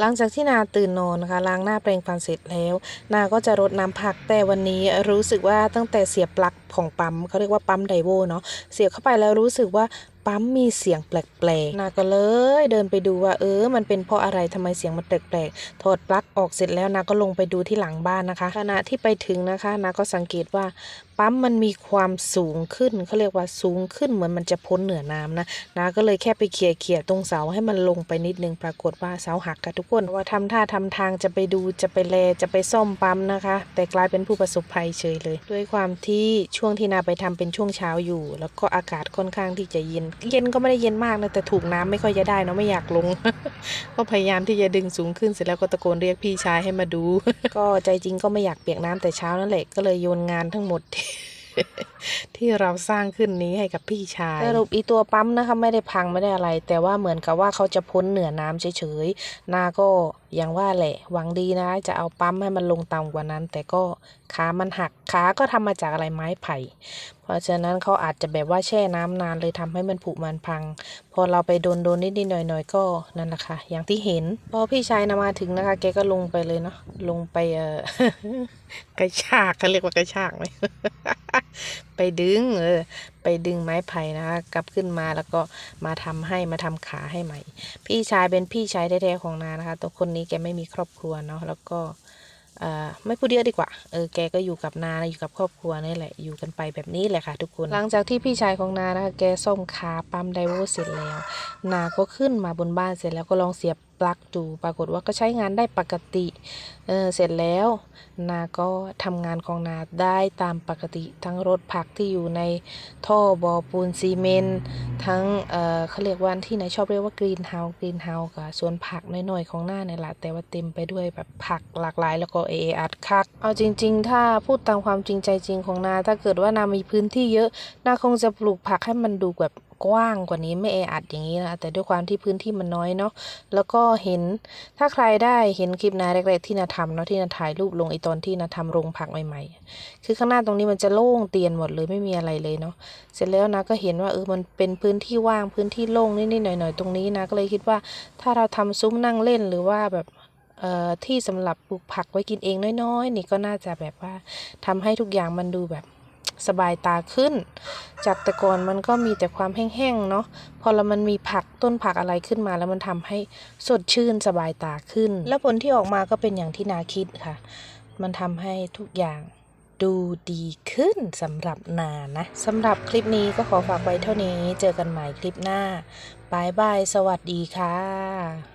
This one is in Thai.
หลังจากที่นาตื่นนอนนะคะล้างหน้าแปรงฟันเสร็จแล้ว นาก็จะรดน้ำผักแต่วันนี้รู้สึกว่าตั้งแต่เสียบปลั๊กของปั๊มเขาเรียกว่าปั๊มไดโวเนาะเสียบเข้าไปแล้วรู้สึกว่า ปั๊มมีเสียงแปลกๆนาก็เลยเดินไปดูว่าเออ มันเป็นเพราะอะไรทำไมเสียงมันแปลกๆถอดปลั๊กออกเสร็จแล้วนาก็ลงไปดูที่หลังบ้านนะคะ ขณะที่ไปถึงนะคะนาก็สังเกตว่าปั๊มมันมีความสูงขึ้นเขาเรียกว่าสูงขึ้นเหมือนมันจะพ้นเหนือน้ำนะนาก็เลยแค่ไปเขี่ยเขี่ยๆตรงเสาให้มันลงไปนิดนึงปรากฏว่าเสาหักค่ะทุกคนว่าทำท่าทำทางจะไปดูจะไปแลจะไปซ่อมปั๊มนะคะ แต่กลายเป็นผู้ประสบภัยเฉยเลย ด้วยความที่ช่วงที่นาไปทำเป็นช่วงเช้าอยู่ แล้วก็อากาศค่อนข้างที่จะเย็นเย็นก็ไม่ได้เย็นมากนะแต่ถูกน้ำไม่ค่อยจะได้เนาะไม่อยากลง ก็พยายามที่จะดึงสูงขึ้นเสร็จแล้วก็ตะโกนเรียกพี่ชายให้มาดู ก็ใจจริงก็ไม่อยากเปียกน้ำแต่เช้านั่นแหละก็เลยโยนงานทั้งหมดที่เราสร้างขึ้นนี้ให้กับพี่ชายสรุปอีตัวปั๊มนะคะไม่ได้พังไม่ได้อะไร แต่ว่าเหมือนกับว่าเขาจะพ้นเหนือน้ำเฉยๆนาก็อย่างว่าแหละหวังดีนะ จะเอาปั๊มให้มันลงต่ำกว่านั้น แต่ก็ขามันหักขาก็ทำมาจากอะไรไม้ไผ่ เพราะฉะนั้นเขาอาจจะแบบว่าแช่น้ำนานเลยทำให้มันผุมันพัง พอเราไปโดนโดนนิดนิดหน่อยหน่อยก็นั่นแหละค่ะ อย่างที่เห็น พอพี่ชายนะมาถึงนะคะ แกก็ลงไปเลยเนาะ ลงไปเออกระชากเขาเรียกว่ากระชากไหมไปดึงเออไปดึงไม้ไผ่นะคะกลับขึ้นมาแล้วก็มาทำให้มาทำขาให้ใหม่ พี่ชายเป็นพี่ชายแท้ๆของนานะคะ ตัวคนนี้แกไม่มีครอบครัวเนาะแล้วก็ อ่อไม่พูดเยอะดีกว่า เออแกก็อยู่กับนาอยู่กับครอบครัวนี่แหละอยู่กันไปแบบนี้แหละค่ะทุกคน หลังจากที่พี่ชายของนานะคะแกซ่อมขาปั๊มไดโวเสร็จแล้ว นาก็ขึ้นมาบนบ้านเสร็จแล้วก็ลองเสียบปลั๊กดูปรากฏว่าก็ใช้งานได้ปกติเออเสร็จแล้วนาก็ทำงานของนาได้ตามปกติทั้งรถผักที่อยู่ในท่อบอปูนซีเมนทั้งเออเขาเรียกว่าที่ไหนชอบเรียกว่ากรีนเฮาส์กรีนเฮาส์กับสวนผักน้อยๆของหน้าเนี่ยแหละแต่ว่าเต็มไปด้วยแบบผักหลากหลายแล้วก็เออัดคัก เอาจริง ๆ ถ้าพูดตามความจริงใจจริงของนา ถ้าเกิดว่านามีพื้นที่เยอะนาคงจะปลูกผักให้มันดูแบบ กว้างกว่านี้ไม่แออัดอย่างนี้นะแต่ด้วยความที่พื้นที่มันน้อยเนาะแล้วก็เห็นถ้าใครได้เห็นคลิปนาแรกๆที่นาทำเนาะที่นาถ่ายรูปลงไอตอนที่นาทำโรงผักใหม่ๆ คือข้างหน้าตรงนี้มันจะโล่งเตียนหมดเลยไม่มีอะไรเลยเนาะเสร็จแล้วนะก็เห็นว่าเออมันเป็นพื้นที่ว่างพื้นที่โล่งนิดๆหน่อยๆตรงนี้นะก็เลยคิดว่าถ้าเราทำซุ้มนั่งเล่นหรือว่าแบบเอ่อที่สำหรับปลูกผักไว้กินเองน้อยๆ นี่ก็น่าจะแบบว่าทำให้ทุกอย่างมันดูแบบ สบายตาขึ้น จากแต่ก่อนมันก็มีแต่ความแห้งๆเนาะพอแล้วมันมีผักต้นผักอะไรขึ้นมา แล้วมันทำให้สดชื่นสบายตาขึ้น แล้วผลที่ออกมาก็เป็นอย่างที่นาคิดค่ะ มันทำให้ทุกอย่างดูดีขึ้นสำหรับนานะสำหรับคลิปนี้ก็ขอฝากไว้เท่านี้ เจอกันใหม่คลิปหน้าบายบาย สวัสดีค่ะ